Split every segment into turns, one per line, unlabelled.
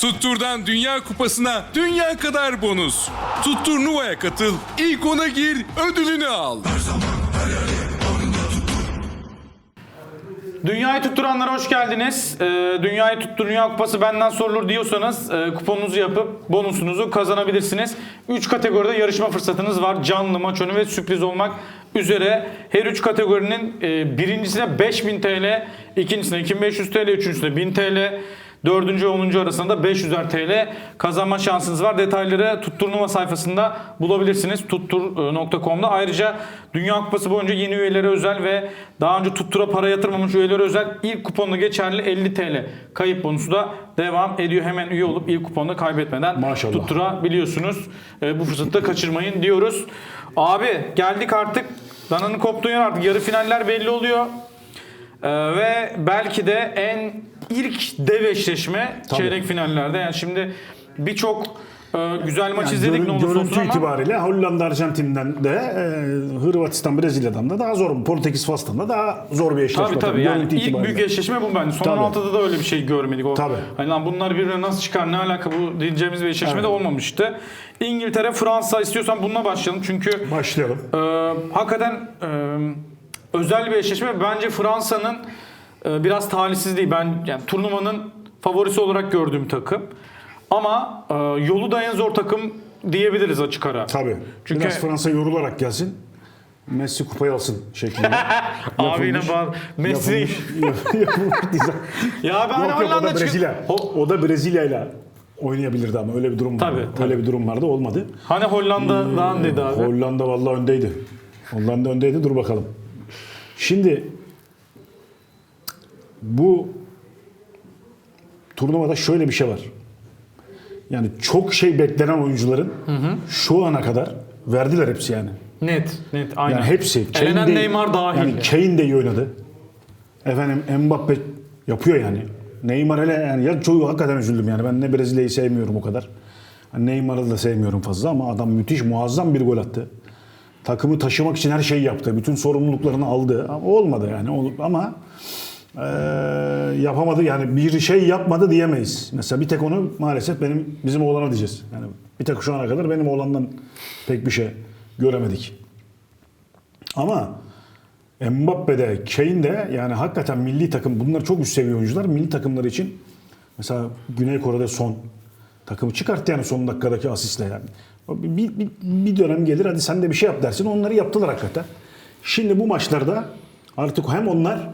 Tuttur'dan Dünya Kupası'na dünya kadar bonus. Tuttur Nuva'ya katıl, ilk ona gir, ödülünü al.
Dünyayı tutturanlara hoş geldiniz. Ee, Dünyayı tuttur Dünya Kupası benden sorulur diyorsanız e, kuponunuzu yapıp bonusunuzu kazanabilirsiniz. 3 kategoride yarışma fırsatınız var. Canlı, maç önü ve sürpriz olmak üzere. Her 3 kategorinin e, birincisine 5000 TL, ikincisine 2500 TL, üçüncüsine 1000 TL, Dördüncü ve 10. arasında 500'er TL kazanma şansınız var. Detayları Tutturnuva sayfasında bulabilirsiniz. Tuttur.com'da. Ayrıca Dünya Kupası boyunca yeni üyelere özel ve daha önce Tuttur'a para yatırmamış üyelere özel ilk kuponla geçerli 50 TL kayıp bonusu da devam ediyor. Hemen üye olup ilk kuponda kaybetmeden
Maşallah.
tutturabiliyorsunuz. E, bu fırsatı da kaçırmayın diyoruz. Abi geldik artık. Dananın koptuğu yer artık. Yarı finaller belli oluyor. Ee, ve belki de en ilk dev eşleşme çeyrek finallerde. Yani şimdi birçok e, güzel maç
Yani
izledik ne
görün-
olursa olsun ama
itibariyle Hollanda Arjantin'den de e, Hırvatistan Brezilya'dan da daha zor. Portekiz Fas'tan da daha zor bir eşleşme.
Tabii tabii yani
Görüntü
ilk
itibariyle.
büyük eşleşme bu bence. Son
Tabii.
16'da da öyle bir şey görmedik. O,
Tabii.
Hani lan bunlar birbirine nasıl çıkar ne alaka bu diyeceğimiz bir eşleşme de
Evet.
olmamıştı. İngiltere, Fransa istiyorsan bununla başlayalım çünkü
Başlayalım.
Ee, hakikaten e, özel bir eşleşme. Bence Fransa'nın e, biraz talihsiz değil. Ben yani turnuvanın favorisi olarak gördüğüm takım. Ama e, yolu da en zor takım diyebiliriz açık ara.
Tabii.
Çünkü
Biraz Fransa yorularak gelsin. Messi kupayı alsın şeklinde.
abi yine bağır. Messi. ya ben
o
Hollanda
da
çıkıp-
Brezilya.
Ho-
O da Brezilya'yla oynayabilirdi ama öyle bir durum vardı.
Tabii, tabii.
Öyle bir durum vardı olmadı.
Hani Hollanda'dan dedi abi.
Hollanda vallahi öndeydi. Hollanda öndeydi dur bakalım. Şimdi bu turnuvada şöyle bir şey var. Yani çok şey beklenen oyuncuların şu ana kadar verdiler hepsi yani.
Net, net aynen.
Yani hepsi.
Elenen
de-
Neymar dahil.
Yani Kane de iyi oynadı. Efendim Mbappe yapıyor yani. Neymar hele yani ya çoğu hakikaten üzüldüm yani. Ben ne Brezilya'yı sevmiyorum o kadar. Neymar'ı da sevmiyorum fazla ama adam müthiş muazzam bir gol attı. Takımı taşımak için her şeyi yaptı. Bütün sorumluluklarını aldı. Ama olmadı yani. Ama eee, yapamadı yani bir şey yapmadı diyemeyiz. Mesela bir tek onu maalesef benim bizim oğlana diyeceğiz. Yani bir tek şu ana kadar benim oğlandan pek bir şey göremedik. Ama Mbappe'de, Kane'de yani hakikaten milli takım bunlar çok üst seviye oyuncular. Milli takımları için mesela Güney Kore'de son takımı çıkarttı yani son dakikadaki asistle yani. Bir, bir, bir dönem gelir hadi sen de bir şey yap dersin. Onları yaptılar hakikaten. Şimdi bu maçlarda artık hem onlar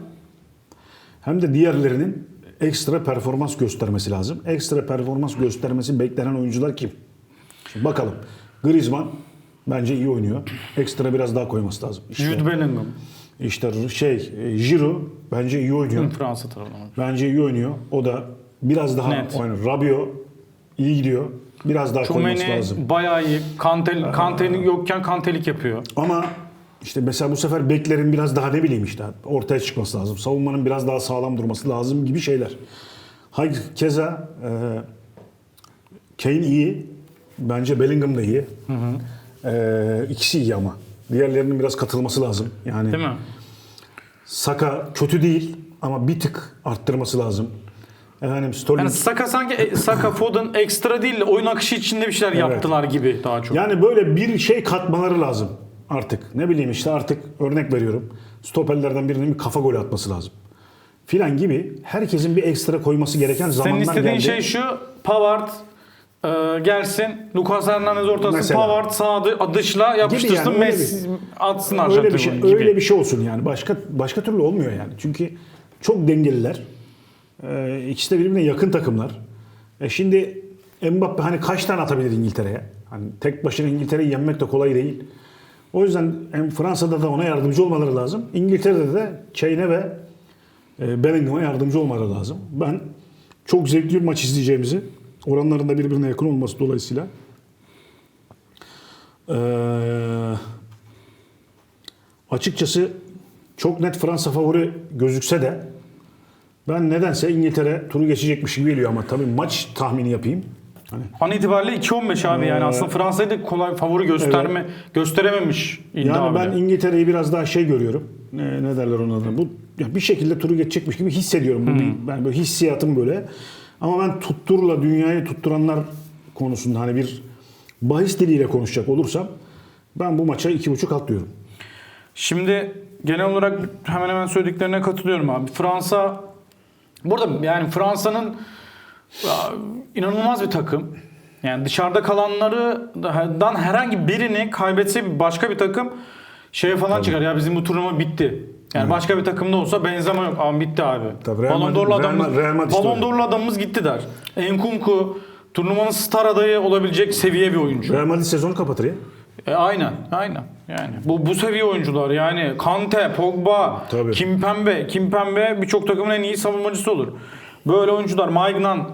hem de diğerlerinin ekstra performans göstermesi lazım. Ekstra performans göstermesi beklenen oyuncular kim? Şimdi bakalım. Griezmann bence iyi oynuyor. Ekstra biraz daha koyması lazım. İşte,
Jude Bellingham.
işte şey, e, Giroud bence iyi oynuyor.
Fransa tarafından.
Bence iyi oynuyor. O da biraz daha
Net.
oynar. Rabiot iyi gidiyor. Biraz daha koyması
Çomeni
lazım.
bayağı iyi. Kantel, Kantel'in yokken Kantelik yapıyor.
Ama işte mesela bu sefer beklerin biraz daha ne bileyim işte ortaya çıkması lazım. Savunmanın biraz daha sağlam durması lazım gibi şeyler. Hayır, keza e, Kane iyi. Bence Bellingham da iyi. E, ikisi iyi ama. Diğerlerinin biraz katılması lazım. Yani
Değil mi?
Saka kötü değil ama bir tık arttırması lazım. Efendim Sterling
Yani Saka sanki e, Saka Foden ekstra değil de oyun akışı içinde bir şeyler yaptılar gibi daha çok.
Yani böyle bir şey katmaları lazım artık. Ne bileyim işte artık örnek veriyorum. Stoperlerden birinin bir kafa golü atması lazım. Filan gibi herkesin bir ekstra koyması gereken
Senin
zamanlar
istediğin
geldi.
şey şu Pavard e, gelsin, Lucas Hernandez ortasın,
Mesela.
Pavard sağ dı- dışla yapıştırsın,
yani,
Messi atsın
öyle bir şey
gibi.
öyle bir şey olsun yani. Başka başka türlü olmuyor yani. Çünkü çok dengeliler. Ee, ikisi de birbirine yakın takımlar. E şimdi Mbappe hani kaç tane atabilir İngiltere'ye? Hani tek başına İngiltere'yi yenmek de kolay değil. O yüzden hem Fransa'da da ona yardımcı olmaları lazım. İngiltere'de de Kane'e ve e, Bellingham'a yardımcı olmaları lazım. Ben çok zevkli bir maç izleyeceğimizi, oranların da birbirine yakın olması dolayısıyla eee, açıkçası çok net Fransa favori gözükse de ben nedense İngiltere turu geçecekmiş gibi geliyor ama tabii maç tahmini yapayım. Hani
An itibariyle 2-15 abi yani
Ee,
aslında Fransa'yı da kolay favori gösterme gösterememiş iddia
Yani ben
bile.
İngiltere'yi biraz daha şey görüyorum. Ne, ne derler ona da? Bu ya bir şekilde turu geçecekmiş gibi hissediyorum. Bu bir, ben böyle hissiyatım böyle. Ama ben tutturla dünyayı tutturanlar konusunda hani bir bahis diliyle konuşacak olursam ben bu maça 2.5 atlıyorum.
Şimdi genel olarak hemen hemen söylediklerine katılıyorum abi. Fransa burada yani Fransa'nın ya, inanılmaz bir takım. Yani dışarıda kalanlardan herhangi birini kaybetse başka bir takım şeye falan çıkar. Ya bizim bu turnuva bitti. Yani başka bir takımda olsa Benzema yok. Ama bitti abi.
Tabii Real
Ballon d'Or'lu adamımız,
Real Madrid işte
Ballon
öyle.
d'Or'lu adamımız gitti der. Enkunku turnuvanın star adayı olabilecek seviye bir oyuncu.
Real Madrid sezonu kapatır ya.
E, aynen, aynen. Yani bu bu seviye oyuncular yani Kante, Pogba,
Tabii.
Kimpembe, Kimpembe birçok takımın en iyi savunmacısı olur. Böyle oyuncular Maignan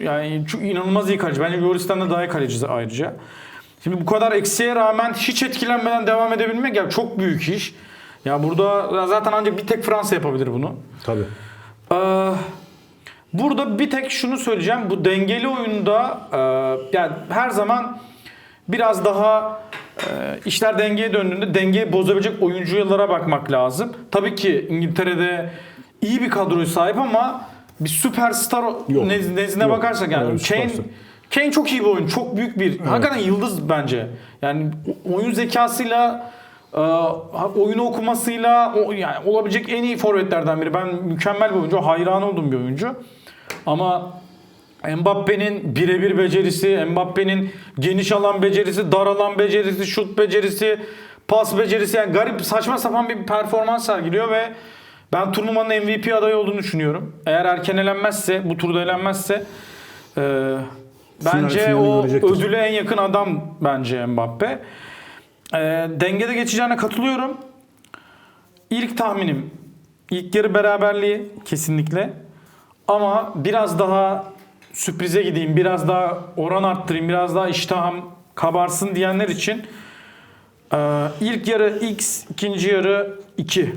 yani çok inanılmaz iyi kaleci. Bence Yoris'ten de daha iyi kaleci ayrıca. Şimdi bu kadar eksiğe rağmen hiç etkilenmeden devam edebilmek ya çok büyük iş. Ya burada zaten ancak bir tek Fransa yapabilir bunu.
Tabii.
Ee, burada bir tek şunu söyleyeceğim. Bu dengeli oyunda e, yani her zaman biraz daha e, işler dengeye döndüğünde dengeyi bozabilecek oyunculara bakmak lazım. Tabii ki İngiltere'de iyi bir kadroya sahip ama bir süperstar
Yok.
nez- nezdine
Yok.
bakarsak yani
Evet,
Kane
süperstar.
Kane çok iyi bir oyun, çok büyük bir, hakikaten yıldız bence. Yani oyun zekasıyla, e, oyunu okumasıyla o, yani olabilecek en iyi forvetlerden biri. Ben mükemmel bir oyuncu, hayran olduğum bir oyuncu. Ama Mbappe'nin birebir becerisi, Mbappe'nin geniş alan becerisi, dar alan becerisi, şut becerisi, pas becerisi yani garip saçma sapan bir performans sergiliyor ve ben turnuvanın MVP adayı olduğunu düşünüyorum. Eğer erken elenmezse, bu turda elenmezse e, bence
finali
o ödüle en yakın adam bence Mbappe. E, dengede geçeceğine katılıyorum. İlk tahminim ilk yarı beraberliği kesinlikle. Ama biraz daha sürprize gideyim, biraz daha oran arttırayım, biraz daha iştahım kabarsın diyenler için e, ilk yarı X, ikinci yarı 2.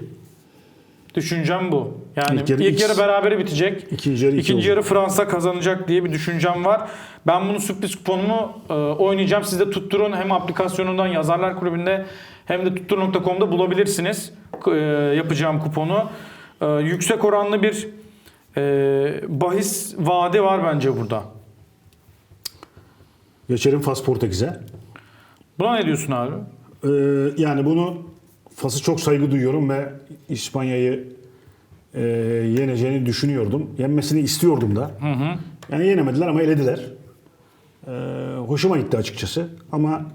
Düşüncem bu. Yani
İlk
ilk
yarı
yarı,
X.
berabere bitecek.
İkinci yarı iki
İkinci yarı Fransa kazanacak diye bir düşüncem var. Ben bunu sürpriz kuponumu e, oynayacağım. Siz de tutturun hem aplikasyonundan Yazarlar Kulübü'nde hem de tuttur.com'da bulabilirsiniz e, yapacağım kuponu. E, yüksek oranlı bir e, bahis vaadi var bence burada.
Geçelim Fas Portekiz'e.
Buna ne diyorsun abi?
Ee, yani bunu Fas'ı çok saygı duyuyorum ve İspanya'yı e, yeneceğini düşünüyordum. Yenmesini istiyordum da. Yani yenemediler ama elediler. Ee, hoşuma gitti açıkçası. Ama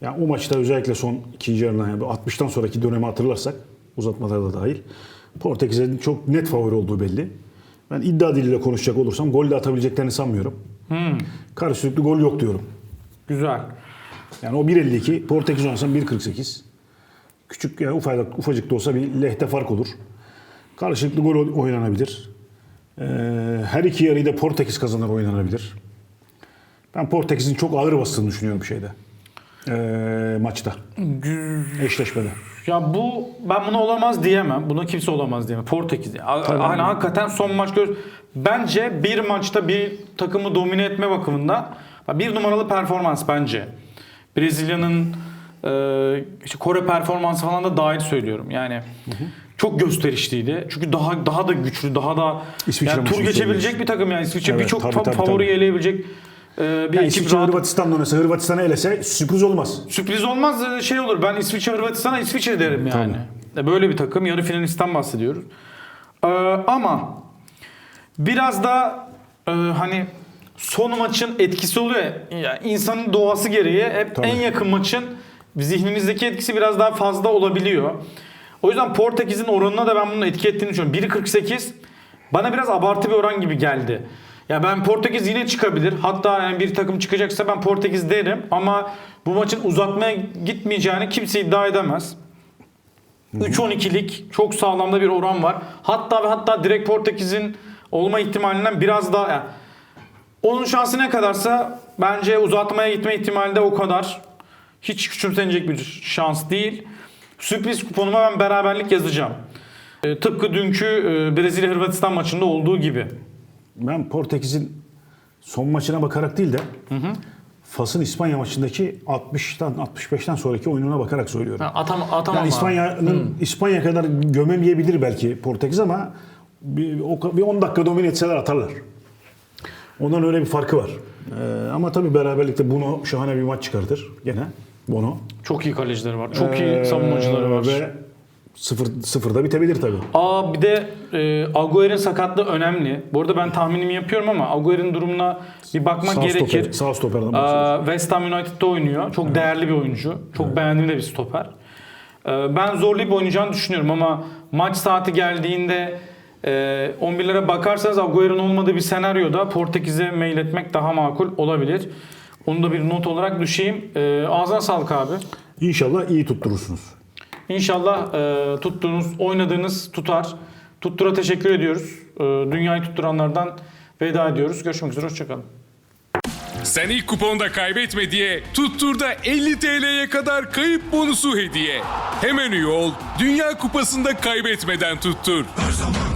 yani o maçta özellikle son ikinci yarıdan yani bu 60'tan sonraki dönemi hatırlarsak uzatmalarda da dahil Portekiz'in çok net favori olduğu belli. Ben iddia diliyle konuşacak olursam gol de atabileceklerini sanmıyorum. Karşılıklı gol yok diyorum.
Güzel.
Yani o 1.52, Portekiz oynasam 1.48. Küçük yani ufacık, ufacık da olsa bir lehte fark olur. Karşılıklı gol oynanabilir. Ee, her iki yarıyı da Portekiz kazanır oynanabilir. Ben Portekiz'in çok ağır bastığını düşünüyorum şeyde. Ee, maçta. Eşleşmede.
Ya bu ben buna olamaz diyemem. Buna kimse olamaz diyemem. Portekiz. Yani, hani hakikaten son maç gör. Bence bir maçta bir takımı domine etme bakımında bir numaralı performans bence. Brezilya'nın e, işte Kore performansı falan da dahil söylüyorum. Yani çok gösterişliydi. Çünkü daha daha da güçlü, daha da
İsviçre
yani tur geçebilecek bir takım yani İsviçre
Evet,
birçok favori
tabii.
eleyebilecek e, bir
Yani
ekip
İsviçre
rahat-
Hırvatistan'da oynasa Hırvatistan'ı elese sürpriz olmaz.
Sürpriz olmaz e, şey olur. Ben İsviçre Hırvatistan'a İsviçre derim yani. E, Böyle bir takım. Yarı finalistten bahsediyoruz. Ee, ama biraz da e, hani son maçın etkisi oluyor ya. Yani insanın doğası gereği hep
Tabii.
en yakın maçın zihnimizdeki etkisi biraz daha fazla olabiliyor. O yüzden Portekiz'in oranına da ben bunun etki ettiğini düşünüyorum. 1.48 bana biraz abartı bir oran gibi geldi. Ya ben Portekiz yine çıkabilir. Hatta yani bir takım çıkacaksa ben Portekiz derim ama bu maçın uzatmaya gitmeyeceğini kimse iddia edemez. 3-12'lik çok sağlamda bir oran var. Hatta ve hatta direkt Portekiz'in olma ihtimalinden biraz daha yani onun şansı ne kadarsa bence uzatmaya gitme ihtimali de o kadar. Hiç küçümsenecek bir şans değil. Sürpriz kuponuma ben beraberlik yazacağım. E, tıpkı dünkü e, Brezilya Hırvatistan maçında olduğu gibi.
Ben Portekiz'in son maçına bakarak değil de Fas'ın İspanya maçındaki 60'tan 65'ten sonraki oyununa bakarak söylüyorum.
Atam atamam.
Yani. İspanya'nın İspanya kadar gömemeyebilir belki Portekiz ama bir, o- bir 10 dakika domine etseler atarlar. Ondan öyle bir farkı var. Ee, ama tabii beraberlikte Bono şahane bir maç çıkartır gene. Bono.
Çok iyi kalecileri var. Çok iyi
Ee,
savunmacıları var.
Ve sıfır, sıfırda bitebilir tabii.
Aa bir de e, Agüero'nun sakatlığı önemli. Bu arada ben tahminimi yapıyorum ama Agüero'nun durumuna bir bakmak
Sağ
gerekir.
stoper, sağ stoperden bahsediyoruz.
West Ham United'da oynuyor. Çok değerli bir oyuncu. Çok beğendiğim de bir stoper. Ee, ben zorlayıp oynayacağını düşünüyorum ama maç saati geldiğinde e, 11'lere bakarsanız Agüero'nun olmadığı bir senaryoda Portekiz'e mail etmek daha makul olabilir. Onu da bir not olarak düşeyim. Ee, ağzına sağlık abi.
İnşallah iyi tutturursunuz.
İnşallah e, tuttuğunuz, oynadığınız tutar. Tuttura teşekkür ediyoruz. E, dünyayı tutturanlardan veda ediyoruz. Görüşmek üzere, hoşçakalın.
Sen ilk kuponda kaybetme diye Tuttur'da 50 TL'ye kadar kayıp bonusu hediye. Hemen üye ol, Dünya Kupası'nda kaybetmeden tuttur.
Her zaman